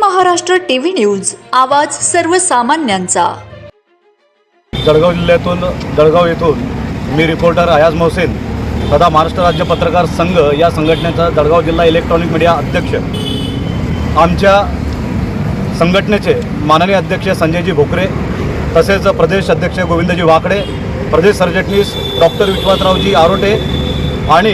Maharashtra TV news आवाज सर्वसामान्यांचा. जळगाव जिल्ह्यातून जळगाव येथून मी रिपोर्टर अयाज मोहसेन तथा महाराष्ट्र राज्य पत्रकार संघ या संघटनेचा जळगाव जिल्हा इलेक्ट्रॉनिक मीडिया अध्यक्ष. आमच्या संघटनेचे माननीय अध्यक्ष संजयजी भोकरे तसेच प्रदेश अध्यक्ष गोविंदजी वाकडे प्रदेश सरचिटणीस डॉक्टर विश्वासरावजी आरोटे आणि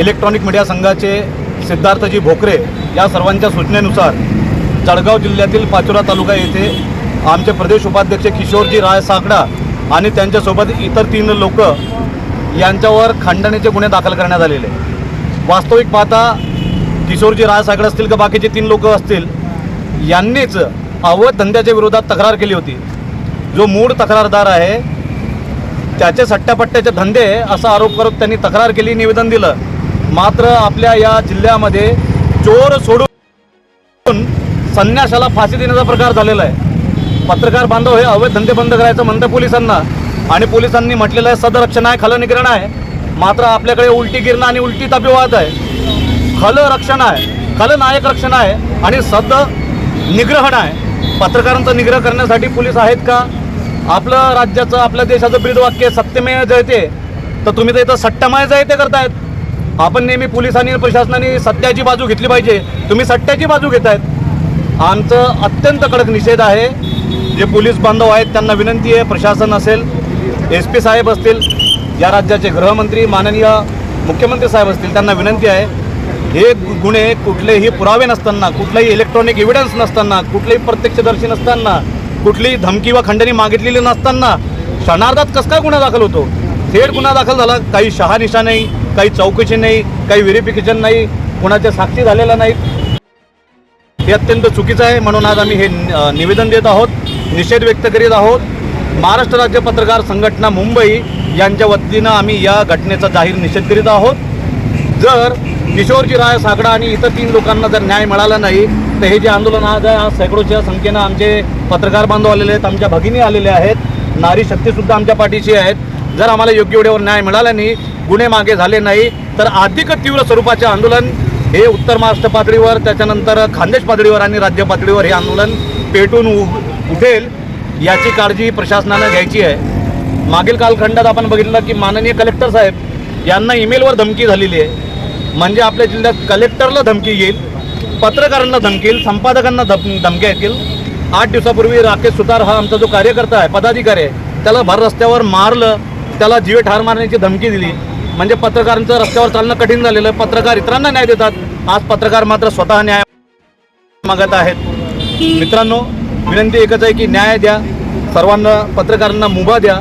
इलेक्ट्रॉनिक मीडिया संघाचे सिद्धार्थजी भोकरे या सर्वांच्या सूचनेनुसार जळगाव जिल्ह्यातील पाचोरा तालुका येथे आमचे प्रदेश उपाध्यक्ष किशोरजी राय साकडा आणि त्यांच्यासोबत इतर तीन लोक यांच्यावर खंडणीचे गुन्हे दाखल करण्यात आलेले. वास्तविक पाहता किशोरजी राय साकडा असतील का बाकीचे तीन लोक असतील यांनीच अवैध धंद्याच्या विरोधात तक्रार केली होती. जो मूळ तक्रारदार आहे त्याचे सट्ट्यापट्ट्याचे धंदे असा आरोप करत त्यांनी तक्रार केली निवेदन दिलं. मात्र आपल्या या जिल्ह्यामध्ये चोर सोडून संन्यासाला फाशी देण्याचा प्रकार झालेला आहे. पत्रकार बांधव हे अवैध धंदे बंद करायचं म्हणतं पोलिसांना. आणि पोलिसांनी म्हटलेलं आहे सदरक्षण आहे खलनिग्रहण आहे. मात्र आपल्याकडे उलटी गिरणं आणि उलटी तापीवाद आहे. खल रक्षण आहे खलनायक रक्षण आहे आणि सद निग्रहण आहे. पत्रकारांचा निग्रह करण्यासाठी पोलीस आहेत का? आपलं राज्याचं आपल्या देशाचं ब्रीदवाक्य सत्यमेव जयते. तर तुम्ही तर इथं सट्टमय जयते करतायत. आपण नेहमी पोलिसांनी प्रशासनाने सत्याची बाजू घेतली पाहिजे. तुम्ही सट्ट्याची बाजू घेत आहेत आमचं अत्यंत कडक निषेध आहे. जे पोलीस बांधव आहेत त्यांना विनंती आहे प्रशासन असेल एस पी साहेब असतील या राज्याचे गृहमंत्री माननीय मुख्यमंत्री साहेब असतील त्यांना विनंती आहे. हे गुन्हे कुठलेही पुरावे नसताना कुठलाही इलेक्ट्रॉनिक एव्हिडन्स नसताना कुठलेही प्रत्यक्षदर्शी नसताना कुठलीही धमकी वा खंडणी मागितलेली नसताना क्षणार्धात कसं काय गुन्हा दाखल होतो? थेट गुन्हा दाखल झाला काही शहानिशा नाही काही चौकशी नाही काही व्हेरिफिकेशन नाही कुणाच्या साक्षी झालेल्या नाहीत. हे अत्यंत चुकीचं आहे. म्हणून आज आम्ही हे निवेदन देत आहोत. निषेध व्यक्त करीत आहोत. महाराष्ट्र राज्य पत्रकार संघटना मुंबई यांच्या वतीनं आम्ही या घटनेचा जाहीर निषेध करीत आहोत. जर किशोरजी राय सागडा आणि इतर तीन लोकांना जर न्याय मिळाला नाही तर हे जे आंदोलन आज आहे आज सैकडोच्या संख्येनं आमचे पत्रकार बांधव आलेले आहेत आमच्या भगिनी आलेले आहेत नारी शक्तीसुद्धा आमच्या पाठीशी आहेत. जर आम्हाला योग्य वेळेवर न्याय मिळाला नाही गुन्हे मागे झाले नाही तर अधिक तीव्र स्वरूपाचे आंदोलन हे उत्तर महाराष्ट्र पातळीवर त्याच्यानंतर खानदेश पातळीवर आणि राज्य पातळीवर हे आंदोलन पेटून उ- उठेल याची काळजी प्रशासनानं घ्यायची आहे. मागील कालखंडात आपण बघितलं की माननीय कलेक्टर साहेब यांना ईमेलवर धमकी झालेली आहे. म्हणजे आपल्या जिल्ह्यात कलेक्टरला धमकी येईल पत्रकारांना धमकील संपादकांना धम धमक्या येतील. आठ दिवसापूर्वी राकेश सुतार हा आमचा जो कार्यकर्ता आहे पदाधिकारी आहे त्याला भर रस्त्यावर मारलं त्याला जीवे ठार मारण्याची धमकी दिली. म्हणजे पत्रकारांचं रस्त्यावर चालणं कठीण झालेलं आहे. पत्रकार इतरांना न्याय देतात. आज पत्रकार मात्र स्वतः न्याय मागत आहेत. मित्रांनो विनंती एकच आहे की न्याय द्या. सर्वांना पत्रकारांना मुभा द्या.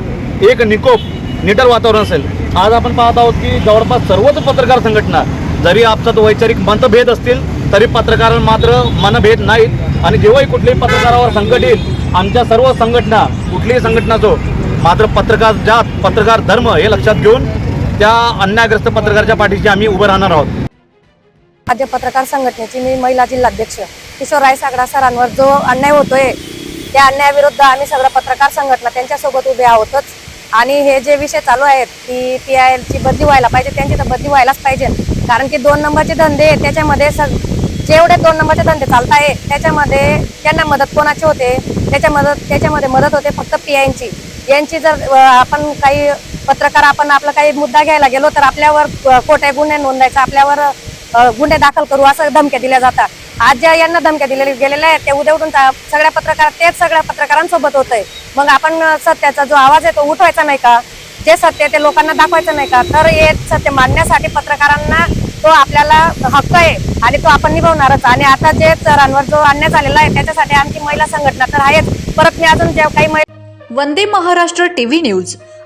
एक निकोप निटर वातावरण असेल. आज आपण पाहत आहोत की जवळपास सर्वच पत्रकार संघटना जरी आपसात वैचारिक मतभेद असतील तरी पत्रकार मात्र मनभेद नाहीत. आणि जेव्हाही कुठल्याही पत्रकारावर संकट येईल आमच्या सर्व संघटना कुठलीही संघटना जो मात्र पत्रकार जात पत्रकार धर्म हे लक्षात घेऊन त्या अन्यायग्रस्त पत्रकाराच्या पाठीशी आम्ही उभं राहणार आहोत. राज्य पत्रकार संघटनेची मी महिला जिल्हाध्यक्ष किशोरराय सागडा सरांवर जो अन्याय होतोय त्या अन्यायाविरुद्ध आम्ही सगळं पत्रकार संघटना त्यांच्यासोबत उभे आहोतच. आणि हे जे विषय चालू आहेत की पी आय एलची बदली व्हायला पाहिजे त्यांची तर बदली व्हायलाच पाहिजे. कारण की दोन नंबरचे धंदे आहेत, त्याच्यामध्ये सग जेवढे दोन नंबरचे धंदे चालत आहे त्याच्यामध्ये त्यांना मदत कोणाची होते? त्याच्या मदत त्याच्यामध्ये मदत होते फक्त पी आयची यांची जर आपण काही पत्रकार आपण आपला काही मुद्दा घ्यायला गेलो तर आपल्यावर खोटे गुन्हे नोंदायचा आपल्यावर गुन्हे दाखल करू असं धमक्या दिल्या जातात. आज ज्या यांना धमक्या दिलेल्या गेलेल्या आहेत ते उद्या उठून सगळ्या पत्रकार तेच सगळ्या पत्रकारांसोबत होतंय. मग आपण सत्याचा जो आवाज आहे तो उठवायचा नाही का? जे सत्य आहे ते लोकांना दाखवायचं नाही का? तर हे सत्य मांडण्यासाठी पत्रकारांना तो आपल्याला हक्क आहे आणि तो आपण निभावणारच. आणि आता जे सरांवर जो अन्याय झालेला आहे त्याच्यासाठी आमची महिला संघटना तर आहेच. परत मी अजून जे काही महिला वंदे महाराष्ट्र टीव्ही न्यूज.